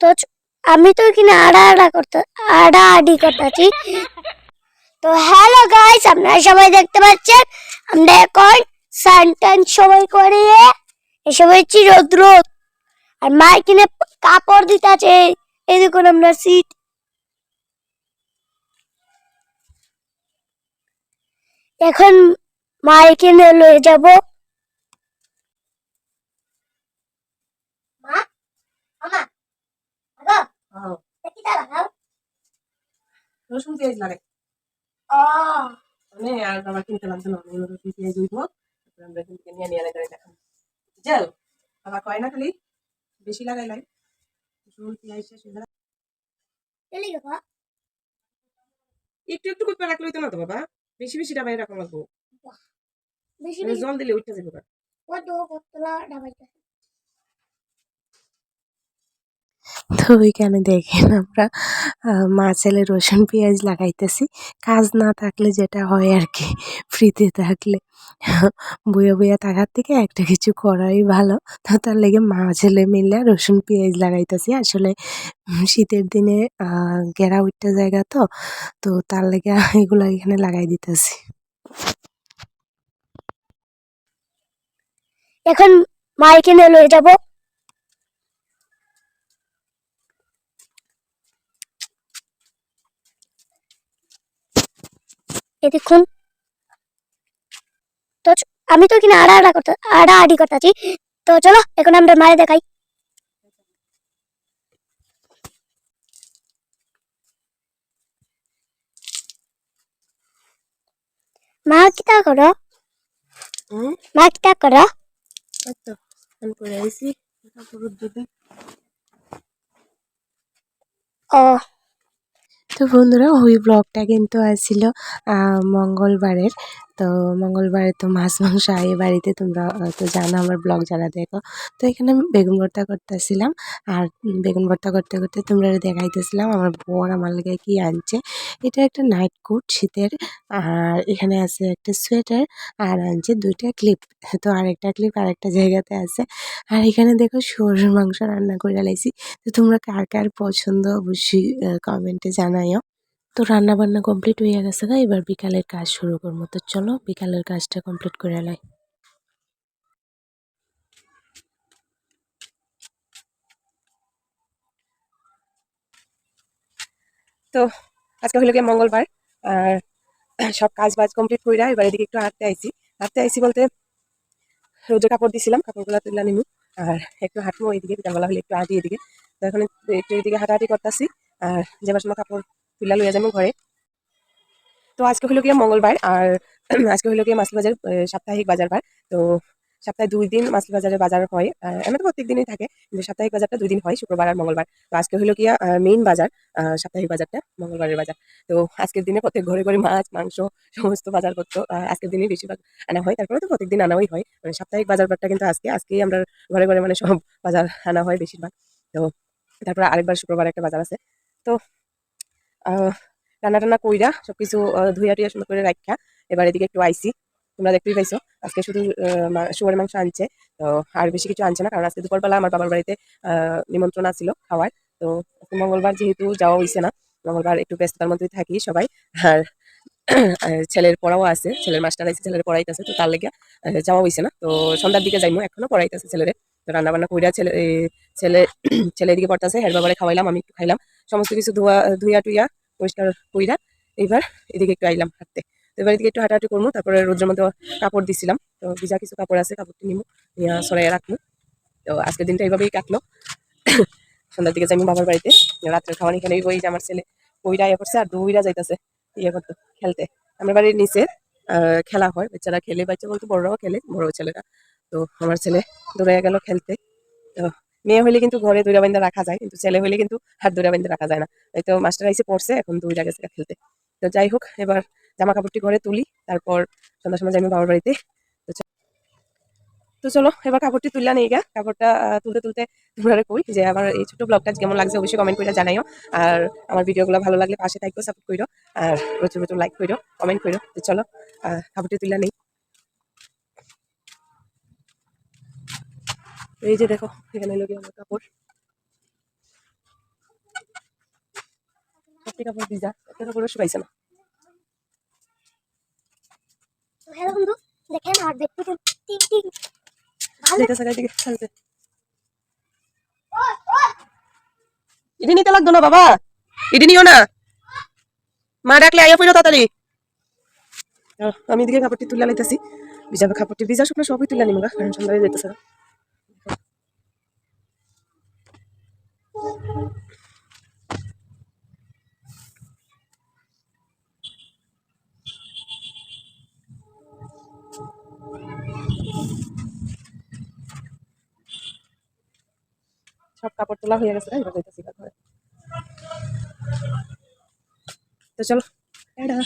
তো আমি তো এখানে আড়া আড়া করতে, আড়া আডি করতেছি। তো হ্যালো গাইস আপনারা সবাই দেখতে পাচ্ছেন, আমরা এখন সানটান সবাই করে এসে হয়েছি রোদ রোদ আর মা এখানে কাপড় দিতে আছে এই দেখুন আমরা সিট এখন মা এখানে লয়ে যাব মা আমা আগো হ্যাঁ, কিটা লাগাও রসুন পেঁয়াজ লাগে মানে আর আবার কিনতে লাগছে না রসুন পেঁয়াজ তারপরে আমরা এখান থেকে নিয়ে নিয়ে করে দেখাম বাবা কয় না খালি? বেশি লাগাই লাই রসুন পেঁয়াজ শেষ গেলে। একটু একটু করতে রাখলে হইতো না তো বাবা। বেশি বেশি ডাবাই রাখা লাগবো। বেশি মানে জল দিলে উঠতে যাবে দো কতলা ডাবাইতে তো ওইখানে দেখেন আমরা মা ছেলে রসুন পেঁয়াজ লাগাইতেছি। কাজ না থাকলে যেটা হয় আর কি ফ্রিতে থাকলে। বইয়া বইয়া থাকার থেকে একটা কিছু করাই ভালো। তো তার লেগে মা ছেলে মিলে রসুন পেঁয়াজ লাগাইতেছি। আসলে শীতের দিনে ঘেরা উঠতে জায়গা তো তো তার লেগে এগুলো এখানে লাগাই দিতেছি। এখন মা এখানে লয়ে যাব। দেখুন। তো আমি তো এখানে আড়া আড়া করতে আড়া আডি করতেছি। তো চলো এখন আমরা মারে দেখাই। মা কিতা করো? হুম মা কিতা করো? আচ্ছা ও। তো বন্ধুরা ওই ব্লগটা কিন্তু আসছিল মঙ্গলবারের। তো মঙ্গলবারে তো মাছ, মাংস আয়ে বাড়িতে তোমরা তো জানো আমার ব্লগ যারা দেখো। তো এখানে আমি বেগুন ভর্তা করতেছিলাম আর বেগুন ভর্তা করতে করতে তোমরা দেখাইতেছিলাম আমার বর আমার লেগে কি আনছে। এটা একটা নাইট কোট শীতের আর এখানে আছে একটা সোয়েটার আর আনছে দুইটা ক্লিপ তো আরেকটা ক্লিপ আরেকটা জায়গাতে আছে। আর এখানে দেখো শুয়োরের মাংস রান্না করে লাইছি। তো তোমরা কার কার পছন্দ অবশ্যই কমেন্টে জানাইও। তো রান্না বান্না কমপ্লিট হয়ে গেছে গা, এবার বিকালের কাজ শুরু করব। তো চলো বিকালের কাজটা কমপ্লিট করে লাই তো আজকে হলো গিয়ে মঙ্গলবার, আর সব কাজ বাজ কমপ্লিট কইরা এবার এদিকে একটু হাঁটতে আইছি। হাঁটতে আইছি বলতে রোজের কাপড় দিছিলাম, কাপড়গুলো তুলে নিমু, আর একটু হাঁটবো এইদিকে বিকালবেলা হলে একটু হাঁটি এদিকে। তো এখন একটু এদিকে হাঁটাহাঁটি করতেছি, আর যাবার সময় কাপড় তুলে লইয়া যাব ঘরে তো আজকে হলো গিয়ে মঙ্গলবার আর আজকে হলো গিয়ে মাছলি বাজার সাপ্তাহিক বাজার বার তো সপ্তাহে দুই দিন মাছলি বাজারে বাজার হয় এমনি তো প্রত্যেক দিনই থাকে, কিন্তু সাপ্তাহিক বাজারটা দুই দিন হয়, শুক্রবার আর মঙ্গলবার। তো আজকে হলো কি মেইন বাজার সাপ্তাহিক বাজারটা, মঙ্গলবারের বাজার। তো আজকের দিনে প্রত্যেক ঘরে ঘরে মাছ, মাংস, সমস্ত বাজার করতো আজকের দিনে বেশিরভাগ আনা হয় তারপরে তো প্রত্যেক দিন আনাই হয়। মানে সাপ্তাহিক বাজার বারটা কিন্তু আজকে, আজকেই আমরা ঘরে ঘরে মানে সব বাজার আনা হয় বেশিরভাগ। তো তারপরে আরেকবার শুক্রবার একটা বাজার আছে। তো রান্না টান্না কইরা সবকিছু আহ, ধুইয়া টুইয়া সুন্দর করে রাখা এবার এদিকে একটু আইসি তোমরা দেখতেই পাইছো আজকে শুধু শুয়োরের মাংস আনছে। তো আর বেশি কিছু আনছে না কারণ আজকে দুপুরবেলা আমার বাবার বাড়িতে নিমন্ত্রণ আছিল খাওয়ার। তো মঙ্গলবার যেহেতু যাওয়া হইছে না মঙ্গলবার একটু ব্যস্ততার মধ্যে থাকি সবাই। আর ছেলের পড়াও আছে ছেলের মাস্টার আছে ছেলের পড়াইতেছে তো তার লেগে যাওয়া হইছে না। তো সন্ধ্যার দিকে যাইমু এখনও পড়াইতেছে ছেলেরে। তো রান্না বান্না কইরা ছেলে ছেলে ছেলে এদিকে পড়তেছে হের বাবারে খাওয়াইলাম আমি একটু খাইলাম। সমস্ত কিছু ধোয়া, ধুইয়া টুইয়া পরিষ্কার কইরা এইবার এদিকে একটু আইলাম হাঁটতে। তো এবার এদিকে একটু হাঁটাহাঁটি করব, তারপরে রোদ্রের মধ্যে কাপড় দিছিলাম। তো ভিজা কিছু কাপড় আছে কাপড়টি নিমু, নিয়ে সরাইয়া রাখব। তো আজকের দিনটা এইভাবেই কাটলো। সন্ধ্যার দিকে যাইমু বাবার বাড়িতে। রাত্রের খাওয়ানি এখানে ওই যে আমার ছেলে কইরা ইয়ে করছে আর দুইরা যাইতেছে ইয়ে করতো, খেলতে। আমার বাড়ির নিচে খেলা হয়, বাচ্চারা খেলে, বাচ্চা বলতে বড়রাও খেলে, বড় ছেলেরা। তো আমার ছেলে দৌড়াইয়া গেল খেলতে। তো মেয়ে হইলে কিন্তু ঘরে দৌড়া বান্ধা রাখা যায়, কিন্তু ছেলে হইলে কিন্তু হাত দৌড়া বান্ধা রাখা যায় না। এই তো মাস্টার আইসে পড়ছে, এখন দৌড়া গেছে খেলতে। তো যাই হোক, এবার জামা কাপড়টি ঘরে তুলি, তারপর সন্ধ্যার সময় যাই বাবার বাড়িতে। তো চলো, এবার কাপড়টি তুললা নেই গা। কাপড়টা তুলতে তুলতে তোমরা কই যে আমার এই ছোট ব্লগটা কেমন লাগছে অবশ্যই কমেন্ট করে জানাইও। আর আমার ভিডিওগুলো ভালো লাগলে পাশে থাকো সাপোর্ট করো আর প্রচুর প্রচুর লাইক করো কমেন্ট করো তো চলো কাপড়টি তুললা নেই এই যে দেখো এখানে লোক আমার কাপড়। ভিজা একটা কাপড়ও শুকাইছে না। তো হ্যালো বন্ধু দেখেন আর দেখতে টিং টিং ভালো যেটা জায়গায় দিকে খেলতে ইডি নিতে লাগতো না বাবা? ইডি নিও না। মা ডাকলে আইয়া পড়ো তাড়াতাড়ি। আমি এদিকে কাপড়টি তুলে লাইতেছি। ভিজা কাপড়টি ভিজা শুকনো সবই তুলে নিমগা কারণ সন্ধ্যা যেতেছে সব কাপড় তোলা হয়ে গেছে এবার যাইতেছি ঘরে তো চলো এটা